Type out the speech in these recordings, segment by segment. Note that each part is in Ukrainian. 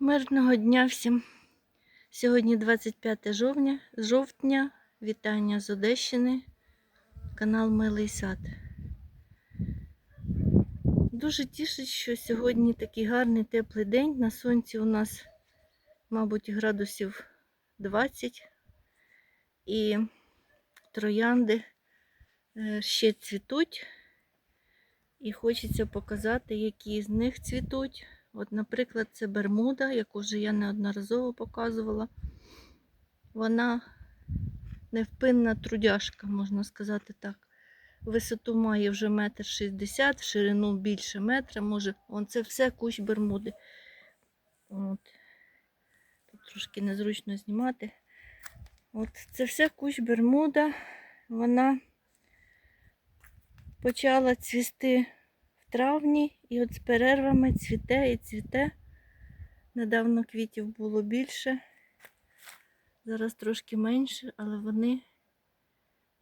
Мирного дня всім. Сьогодні 25 жовтня. жовтня. Вітання з Одещини. Канал Милий Сад. Дуже тішить, що сьогодні такий гарний теплий день. На сонці у нас, мабуть, градусів 20. І троянди е, ще цвітуть. І хочеться показати, які з них цвітуть. От, наприклад, це Бермуда, яку вже я неодноразово показувала. Вона невпинна трудяжка, можна сказати так. Висоту має вже метр шістдесят, ширину більше метра. Може, вон це все кущ Бермуди. От. Тут трошки незручно знімати. От це все кущ Бермуда. Вона почала цвісти травні і от з перервами цвіте і цвіте. Недавно квітів було більше. Зараз трошки менше, але вони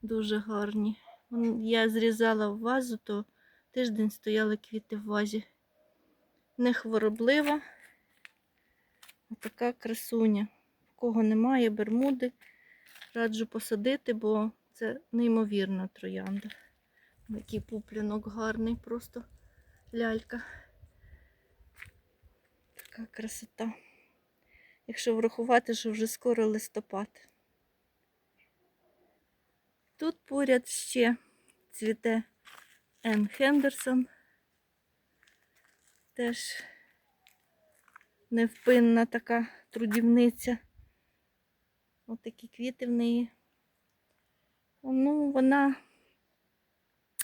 дуже гарні. Я зрізала в вазу, то тиждень стояли квіти в вазі. Не хвороблива. Така красуня. В кого немає бермуди, раджу посадити, бо це неймовірна троянда. Який пуплінок гарний, просто лялька. Така красота. Якщо врахувати, що вже скоро листопад. Тут поряд ще цвіте Ен Хендерсон. Теж невпинна така трудівниця. Ось такі квіти в неї. Ну, вона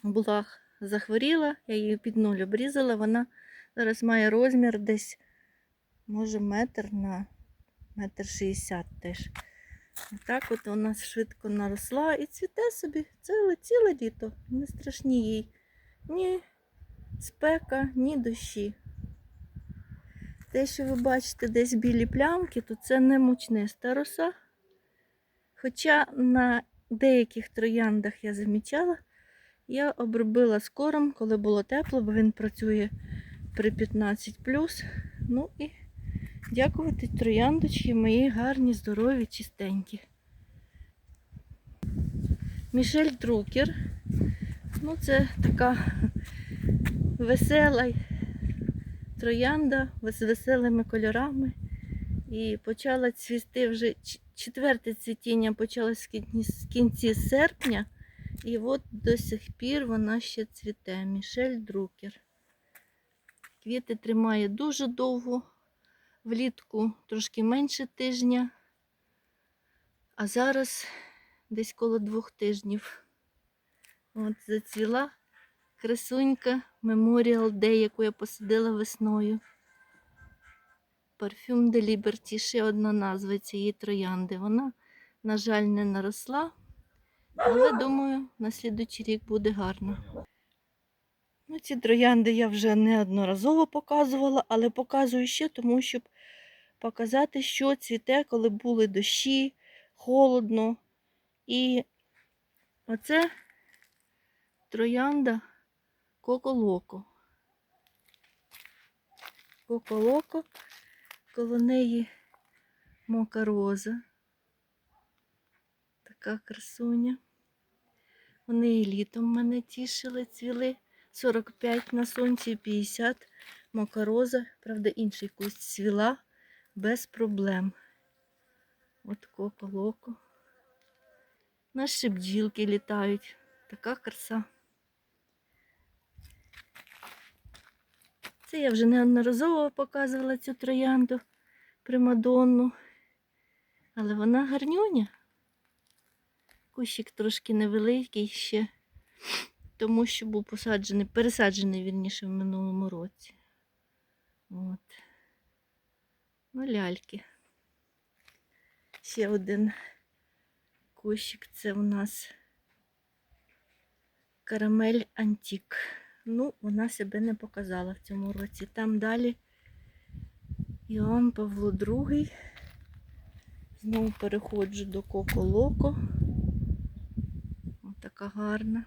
була захворіла, я її під нуль обрізала. Вона зараз має розмір десь, може, метр на метр шістдесят теж. Так от нас швидко наросла і цвіте собі ціле, ціле літо. Не страшні їй ні спека, ні дощі. Те, що ви бачите десь білі плямки, то це не мучниста роса. Хоча на деяких трояндах я замічала, я обробила скором, коли було тепло, бо він працює при 15 Ну і дякувати трояндочки мої гарні, здорові, чистенькі. Мішель Друкер. Ну, це така весела троянда з веселими кольорами. І почала цвісти вже четверте цвітіння почалось в з кінці серпня. І от до сих пір вона ще цвіте. Мішель Друкер. Квіти тримає дуже довго, влітку трошки менше тижня, а зараз десь коло двох тижнів. От зацвіла красунька Memorial Day, яку я посадила весною. Парфюм де Liberty, ще одна назва цієї троянди. Вона, на жаль, не наросла. Але думаю, на слідуючий рік буде гарно. Ну, ці троянди я вже неодноразово показувала, але показую ще, тому щоб показати, що цвіте, коли були дощі, холодно. І оце троянда Коко-Локо. Коко-Локо, коло неї мока роза. Така красуня. Вони і літом мене тішили, цвіли. 45 на сонці, 50 мокароза. Правда, інший куст цвіла без проблем. От коко-локо. Наші бджілки літають. Така краса. Це я вже неодноразово показувала цю троянду примадонну. Але вона гарнюня. Кущик трошки невеликий ще, тому що був посаджений, пересаджений вірніше в минулому році. От. Ну, ляльки. Ще один кущик це у нас карамель Антік. Ну, вона себе не показала в цьому році. Там далі Іоанн Павло II. Знову переходжу до Коко Локо. Ось така гарна.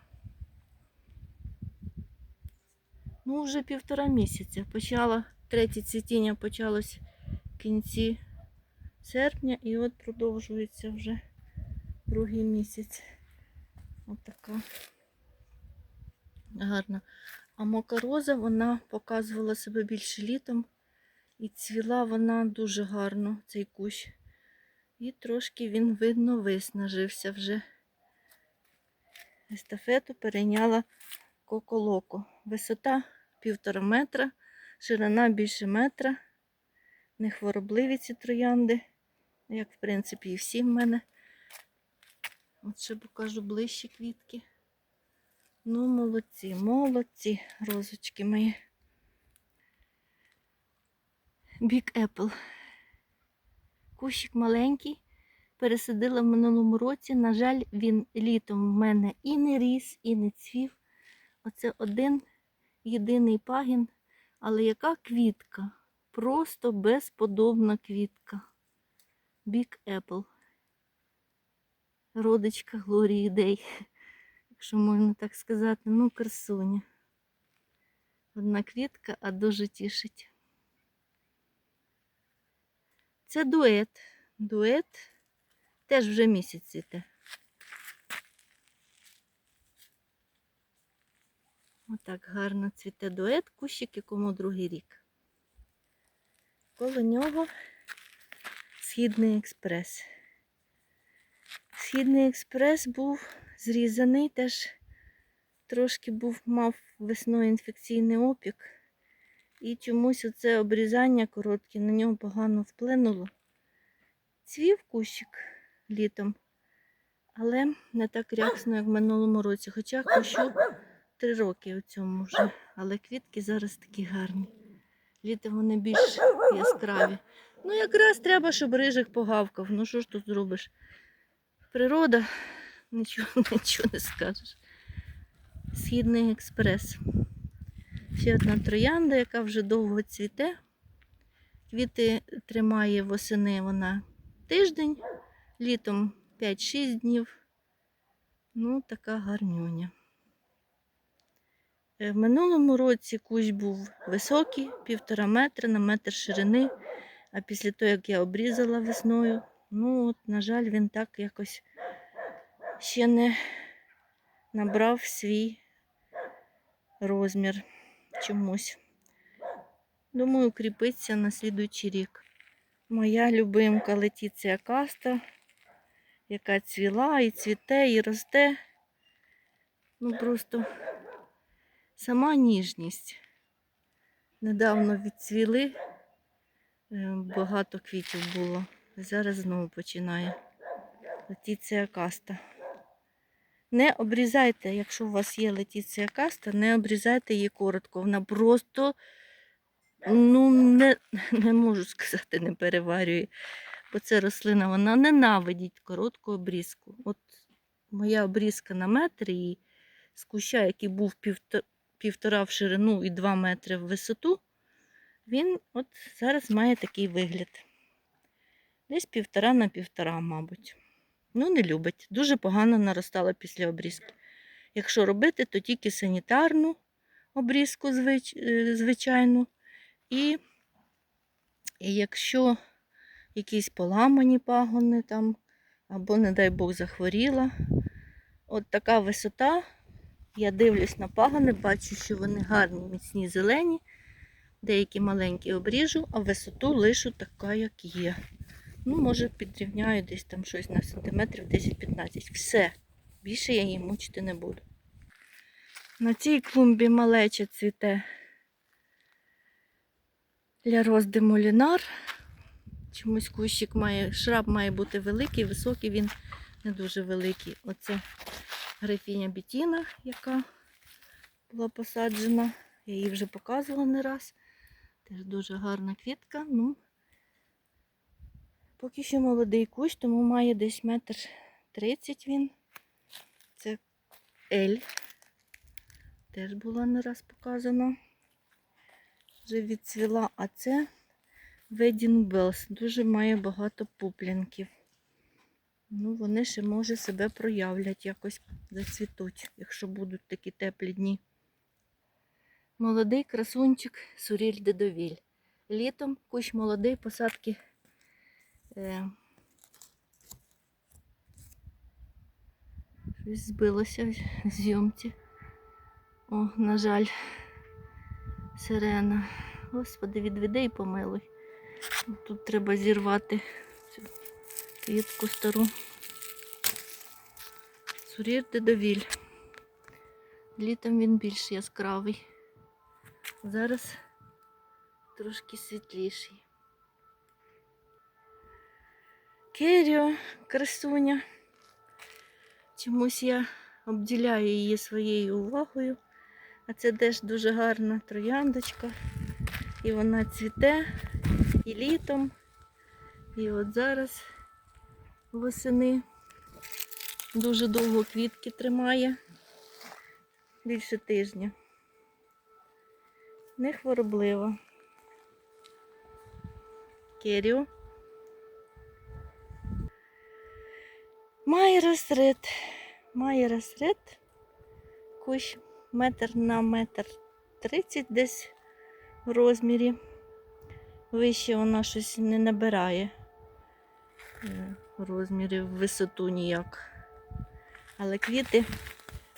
Ну, вже півтора місяця. Почала, третє цвітіння почалось кінці серпня і от продовжується вже другий місяць. Отака гарна. А мокароза вона показувала себе більше літом. І цвіла вона дуже гарно, цей кущ. І трошки він, видно, виснажився вже. Естафету перейняла коколоко. Висота півтора метра, ширина більше метра. Нехворобливі ці троянди, як в принципі і всі в мене. От ще покажу ближче квітки. Ну, молодці, молодці, розочки мої. Big Apple. Кущик маленький. Пересадила в минулому році. На жаль, він літом в мене і не ріс, і не цвів. Оце один єдиний пагін. Але яка квітка? Просто безподобна квітка. Big Apple. Родичка Глорії Дей, якщо можна так сказати. Ну, красуня. Одна квітка, а дуже тішить. Це дует. Дует теж вже місяць цвіте. Отак гарно цвіте дует, кущик, якому другий рік. Коло нього Східний експрес. Східний експрес був зрізаний, теж трошки був, мав весною інфекційний опік. І чомусь оце обрізання коротке на нього погано вплинуло. Цвів кущик літом, але не так рясно, як в минулому році. Хоча кущу три роки у цьому вже. Але квітки зараз такі гарні. Літом вони більш яскраві. Ну, якраз треба, щоб рижик погавкав. Ну що ж тут зробиш? Природа, нічого, нічого не скажеш. Східний експрес. Ще одна троянда, яка вже довго цвіте. Квіти тримає восени вона тиждень, літом 5-6 днів. Ну, така гарнюня. Е, В минулому році кущ був високий, півтора метра на метр ширини. А після того, як я обрізала весною, ну от, на жаль, він так якось ще не набрав свій розмір чомусь. Думаю, кріпиться на слідуючий рік. Моя любимка летіція каста, яка цвіла і цвіте, і росте. Ну просто сама ніжність. Недавно відцвіли, е, багато квітів було. Зараз знову починає. Летіція каста. Не обрізайте, якщо у вас є летіція каста, не обрізайте її коротко. Вона просто, ну, не, не можу сказати, не переварює. Бо це рослина, вона ненавидить коротку обрізку. От моя обрізка на метр і з куща, який був півто- півтора в ширину і 2 метри в висоту, він от зараз має такий вигляд. Десь півтора на півтора, мабуть. Ну, не любить. Дуже погано наростала після обрізки. Якщо робити, то тільки санітарну обрізку е, звичайну. І, і якщо якісь поламані пагони там, або, не дай Бог, захворіла, от така висота. Я дивлюсь на пагони, бачу, що вони гарні, міцні, зелені. Деякі маленькі обріжу, а висоту лишу така, як є. Ну, може, підрівняю десь там щось на сантиметрів 10-15. Все. Більше я її мучити не буду. На цій клумбі малеча цвіте для розди молінар. Чомусь кущик має, шраб має бути великий, високий, він не дуже великий. Оце графіня Бітіна, яка була посаджена. Я її вже показувала не раз. Теж дуже гарна квітка. Ну, Поки що молодий кущ, тому має десь метр тридцять він. Це Ель. Теж була не раз показана. Вже відцвіла, а це Wedding Bells. Дуже має багато пуплінків. Ну, вони ще, може, себе проявлять, якось зацвітуть, якщо будуть такі теплі дні. Молодий красунчик Суріль Дедовіль. літом, кущ молодий, посадки. Е, щось збилося в зйомці. О, на жаль, сирена. Господи, відведи і помилуй. Тут треба зірвати цю квітку стару. Сурір дедовіль. Літом він більш яскравий. Зараз трошки світліший. Керіо, красуня. Чомусь я обділяю її своєю увагою. А це теж дуже гарна трояндочка. І вона цвіте і літом. І от зараз восени дуже довго квітки тримає. Більше тижня. Не хвороблива. Керіо. Майрос ред. Майрос ред. Кущ метр на метр тридцять десь в розмірі. Вище вона щось не набирає е, розмірів, висоту ніяк. Але квіти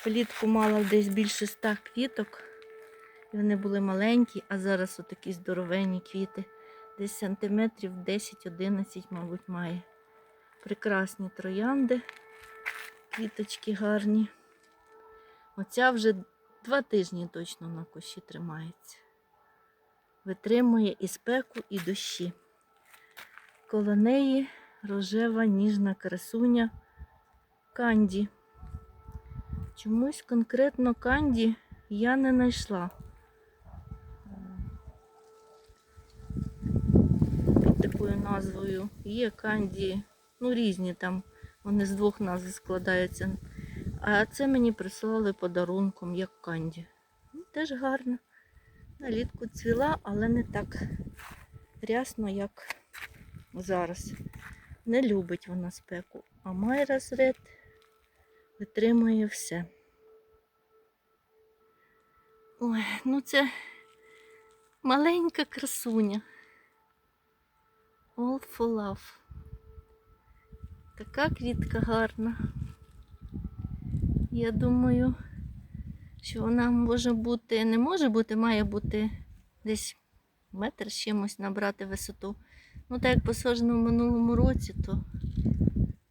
влітку мала десь більше ста квіток. І вони були маленькі, а зараз отакі здоровенні квіти. Десь сантиметрів 10-11, мабуть, має. Прекрасні троянди, квіточки гарні. Оця вже два тижні точно на кущі тримається. Витримує і спеку, і дощі. Коло неї рожева ніжна красуня канді. Чомусь конкретно канді я не знайшла. Під такою назвою є канді, ну різні там, вони з двох назв складаються. А це мені прислали подарунком, як канді. Ну, теж гарно. Налітку цвіла, але не так рясно, як зараз. Не любить вона спеку. А Майрас Ред витримує все. Ой, ну це маленька красуня. All for love. Така квітка гарна. Я думаю, що вона може бути, не може бути, має бути десь метр чимось набрати висоту. Ну, так як посаджено в минулому році, то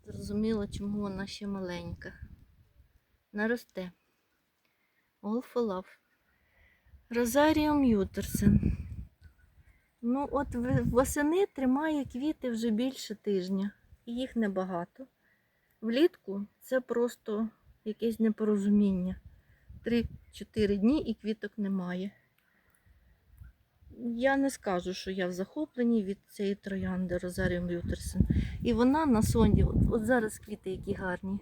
зрозуміло, чому вона ще маленька. Наросте. Love. Розаріум Ютерсен. Ну, от восени тримає квіти вже більше тижня. І їх небагато. Влітку це просто якесь непорозуміння. 3-4 дні і квіток немає. Я не скажу, що я в захопленні від цієї троянди Розаріум Лютерсен. І вона на сонці, от, от зараз квіти які гарні.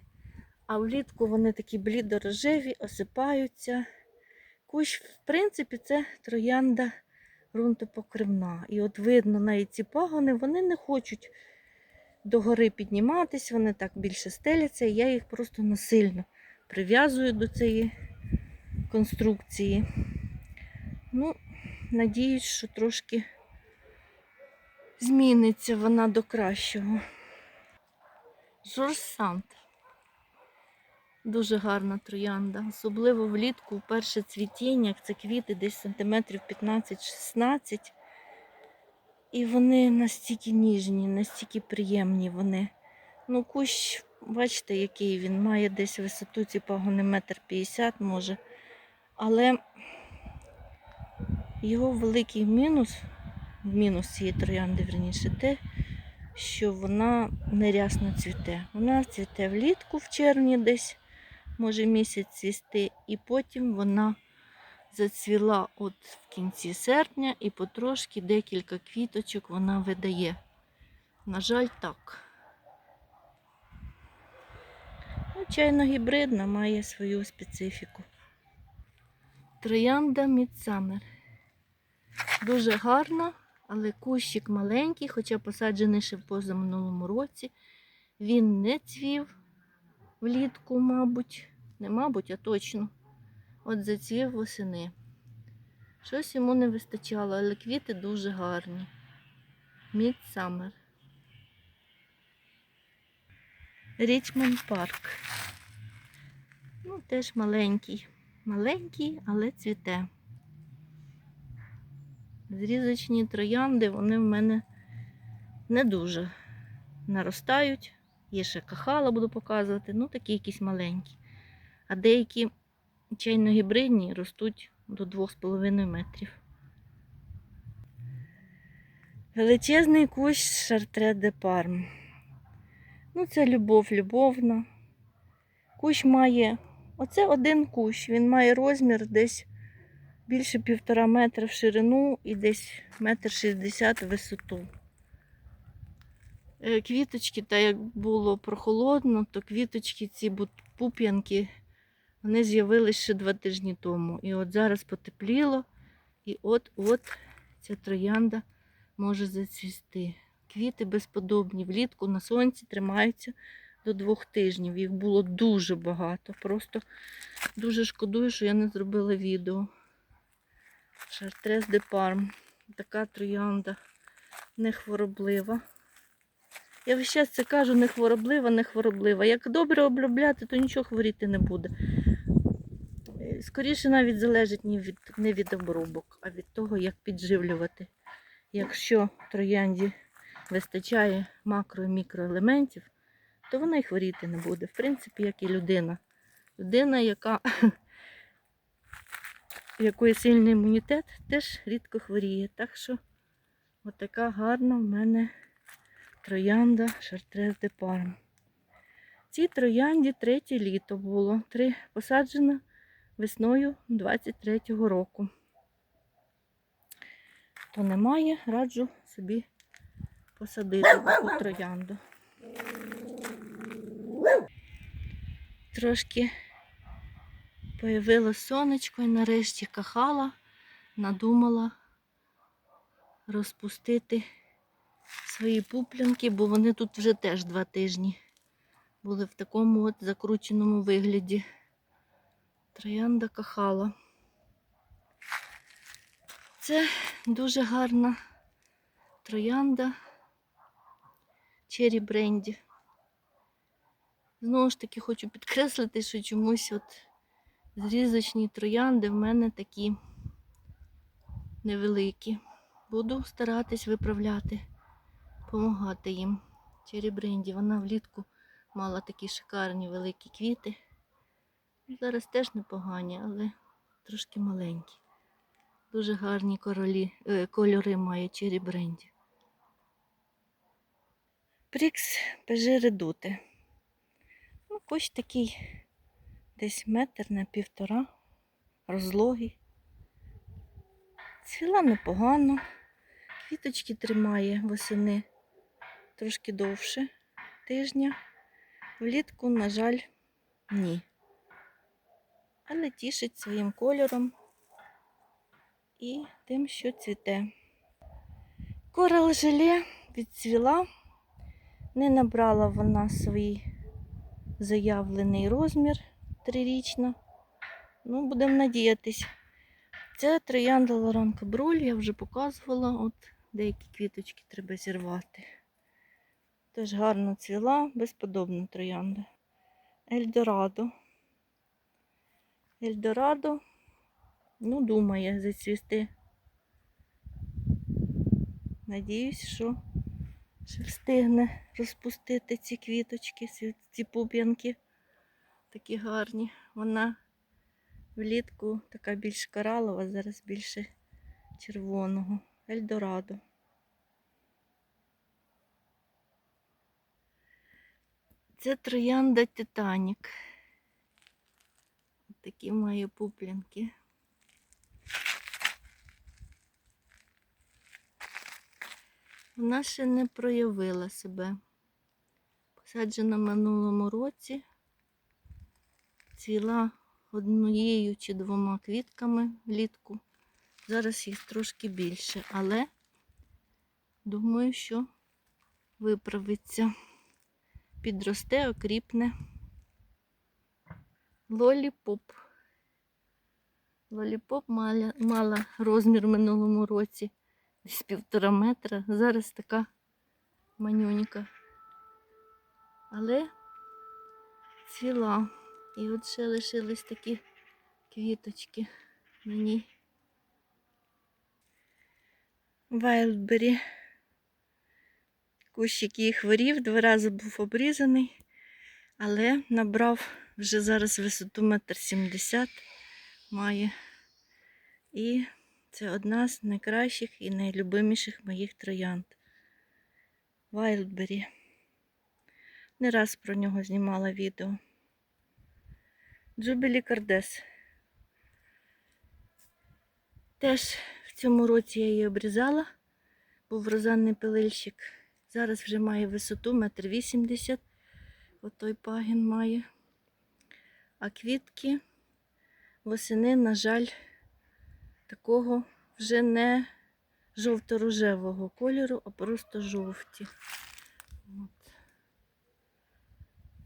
А влітку вони такі блідорожеві, осипаються. Кущ, в принципі, це троянда ґрунтопокривна. І от видно, навіть ці пагони, вони не хочуть догори підніматись, вони так більше стеляться, і я їх просто насильно прив'язую до цієї конструкції. Ну, надіюсь, що трошки зміниться вона до кращого. Жорж. Дуже гарна троянда, особливо влітку, перше цвітіння, це квіти десь сантиметрів 15-16. І вони настільки ніжні, настільки приємні вони. Ну, кущ, бачите, який він має десь висоту ці пагони метр п'ятдесят може. Але його великий мінус, мінус цієї троянди, верніше, те, що вона нерясно цвіте. Вона цвіте влітку в червні десь, може місяць цвісти, і потім вона зацвіла от в кінці серпня і потрошки декілька квіточок вона видає. На жаль, так. Звичайно, гібридна має свою специфіку. Троянда Мідсамер. Дуже гарна, але кущик маленький, хоча посаджений ще в позаминулому році. Він не цвів влітку, мабуть. Не мабуть, а точно. От зацвів восени. Щось йому не вистачало, але квіти дуже гарні. Мідсамер. Річмонд парк. Ну, теж маленький. Маленький, але цвіте. Зрізочні троянди, вони в мене не дуже наростають. Є ще кахала, буду показувати, ну такі якісь маленькі. А деякі чайно-гібридні ростуть до 2,5 метрів. Величезний кущ Шартре де Парм. Ну, це любов любовна. Кущ має, оце один кущ, він має розмір десь більше півтора метра в ширину і десь метр шістдесят в висоту. Е, Квіточки, та як було прохолодно, то квіточки, ці пуп'янки, вони з'явились ще два тижні тому. І от зараз потепліло, і от-от ця троянда може зацвісти. Квіти безподобні. Влітку на сонці тримаються до двох тижнів. Їх було дуже багато. Просто дуже шкодую, що я не зробила відео. Шартрес де Парм. Така троянда не хвороблива. Я весь час це кажу, не хвороблива, не хвороблива. Як добре обробляти, то нічого хворіти не буде. Е, Скоріше навіть залежить не від, не від обробок, а від того, як підживлювати. Якщо троянді вистачає макро і мікроелементів, то вона й хворіти не буде. В принципі, як і людина. Людина, яка якої сильний імунітет, теж рідко хворіє. Так що отака гарна в мене троянда Шартрез де Парм. Цій троянді третє літо було. Три посаджена весною 23-го року. Хто не має, раджу собі посадити таку троянду. Трошки появилось сонечко і нарешті кахала, надумала розпустити свої пуплянки, бо вони тут вже теж два тижні були в такому от закрученому вигляді. Троянда кахала. Це дуже гарна троянда Черрі Бренді. Знову ж таки хочу підкреслити, що чомусь от зрізочні троянди в мене такі невеликі. Буду старатись виправляти, допомагати їм. Черібренді. Вона влітку мала такі шикарні великі квіти. Зараз теж непогані, але трошки маленькі. Дуже гарні королі, е, кольори має Черебренді. Прікс. Ну, кущ такий десь метр на півтора, розлогий. Цвіла непогано. Квіточки тримає восени трошки довше тижня. Влітку, на жаль, ні. Але тішить своїм кольором і тим, що цвіте. Корал желе відцвіла, не набрала вона свій заявлений розмір трирічна. Ну, будемо надіятись. Це троянда Лоранка Бруль, я вже показувала, от деякі квіточки треба зірвати. Теж гарно цвіла, безподобна троянда. Ельдорадо. Ельдорадо, ну, думає зацвісти. Надіюсь, що ще встигне розпустити ці квіточки, ці, ці пуп'янки. Такі гарні. Вона влітку така більш коралова, зараз більше червоного. Ельдорадо. Це троянда Титанік. Такі має пуплянки. Вона ще не проявила себе. Посаджена в минулому році, цвіла однією чи двома квітками влітку. Зараз їх трошки більше, але думаю, що виправиться. Підросте, окріпне. Лолі-поп. Лоліпоп мала розмір в минулому році. Десь півтора метра. Зараз така манюнька. Але цвіла. І от ще лишились такі квіточки на ній. Вайлдбері. Кущик її хворів, два рази був обрізаний, але набрав вже зараз висоту метр сімдесят має. І це одна з найкращих і найлюбиміших моїх троянд. Вайлдбері. Не раз про нього знімала відео. Джубілі Кардес. Теж в цьому році я її обрізала. Був розанний пилильщик. Зараз вже має висоту метр вісімдесят. Отой пагін має. А квітки восени, на жаль, такого вже не жовто-рожевого кольору, а просто жовті. От.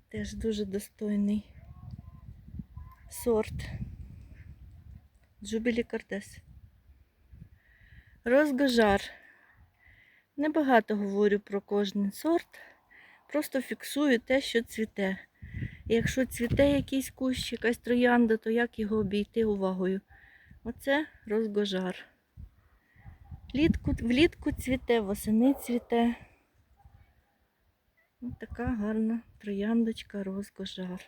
Теж дуже достойний сорт. Джубілі Кардес. Розгожар. Небагато говорю про кожен сорт, просто фіксую те, що цвіте. Якщо цвіте якийсь кущ, якась троянда, то як його обійти увагою? Оце розгожар. Влітку, влітку цвіте, восени цвіте. Ось така гарна трояндочка розгожар.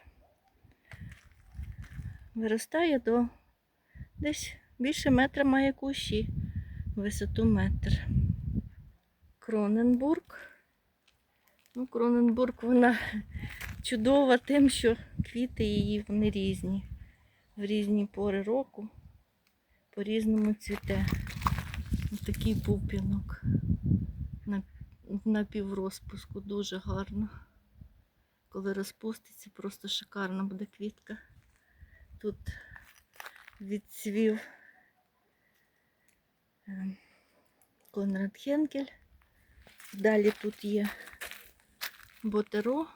Виростає до десь більше метра має кущі, висоту метр. Кроненбург. Ну, Кроненбург вона чудова тим, що квіти її вони різні. В різні пори року по-різному цвіте. Ось такий пуп'янок на, на піврозпуску дуже гарно. Коли розпуститься, просто шикарна буде квітка. Тут відцвів ем, Конрад Хенкель. Далі тут є ботеро.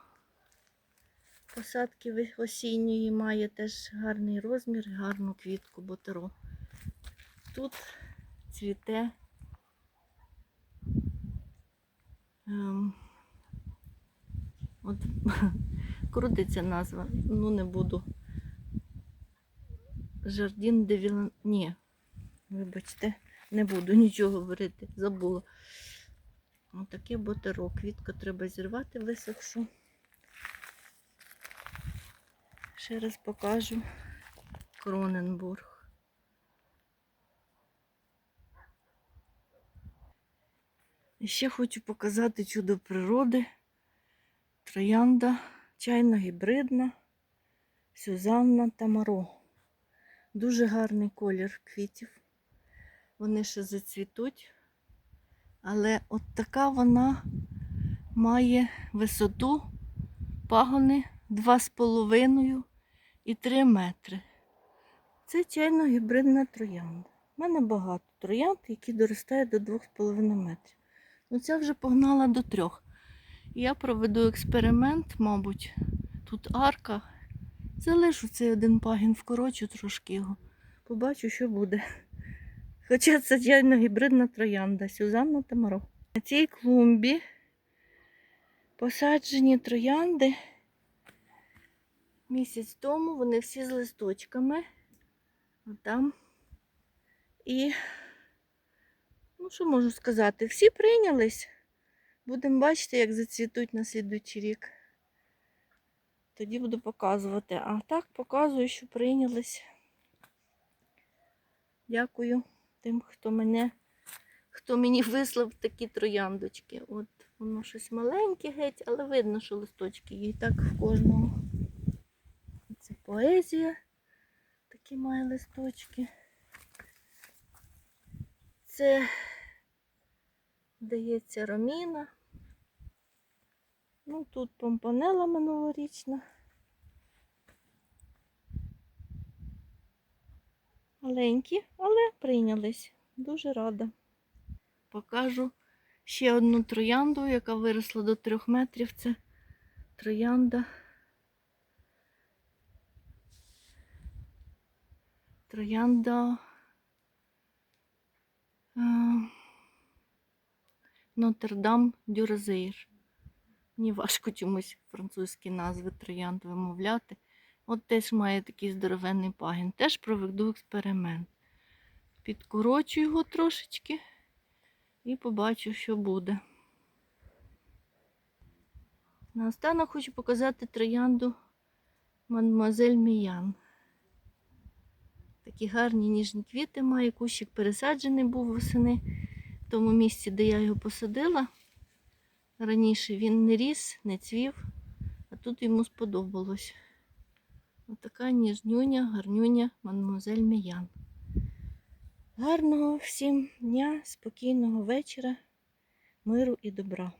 Посадки осінньої має теж гарний розмір, гарну квітку ботеро. Тут цвіте ем, от, крутиться назва, ну не буду. Жардін де Вілан... Ні, вибачте, не буду нічого говорити, забула. Отаке ботеро. Квітку треба зірвати висохшу. Ще раз покажу Кроненбург. І ще хочу показати чудо природи. Троянда чайно-гібридна, Сюзанна Тамаро. Дуже гарний колір квітів. Вони ще зацвітуть. Але от така вона має висоту пагони 2,5 і 3 метри. Це чайно гібридна троянда. У мене багато троянд, які доростають до 2,5 метрів. Ну вже погнала до 3. Я проведу експеримент, мабуть, тут арка. Залишу цей один пагін, вкорочу трошки його. Побачу, що буде. Хоча це чайно гібридна троянда Сюзанна Тамаро. На цій клумбі посаджені троянди місяць тому, вони всі з листочками. Отам. І, ну, що можу сказати, всі прийнялись. Будемо бачити, як зацвітуть на слідуючий рік. Тоді буду показувати. А так показую, що прийнялись. Дякую тим, хто мене, хто мені вислав такі трояндочки. От воно щось маленьке геть, але видно, що листочки є так в кожного. Це поезія. Такі має листочки. Це, здається, роміна. Ну, тут помпанела минулорічна. Маленькі, але прийнялись. Дуже рада. Покажу ще одну троянду, яка виросла до трьох метрів. Це троянда. Троянда. Нотр-Дам Дюрзейр. Мені важко чомусь французькі назви троянд вимовляти. От теж має такий здоровенний пагін. Теж проведу експеримент. Підкорочу його трошечки і побачу, що буде. Наостанок хочу показати троянду Мадемуазель Міян. Такі гарні ніжні квіти має. Кущик пересаджений був восени тому місці, де я його посадила. Раніше він не ріс, не цвів, а тут йому сподобалось. Отака ніжнюня, гарнюня мадемуазель Міян. Гарного всім дня, спокійного вечора, миру і добра.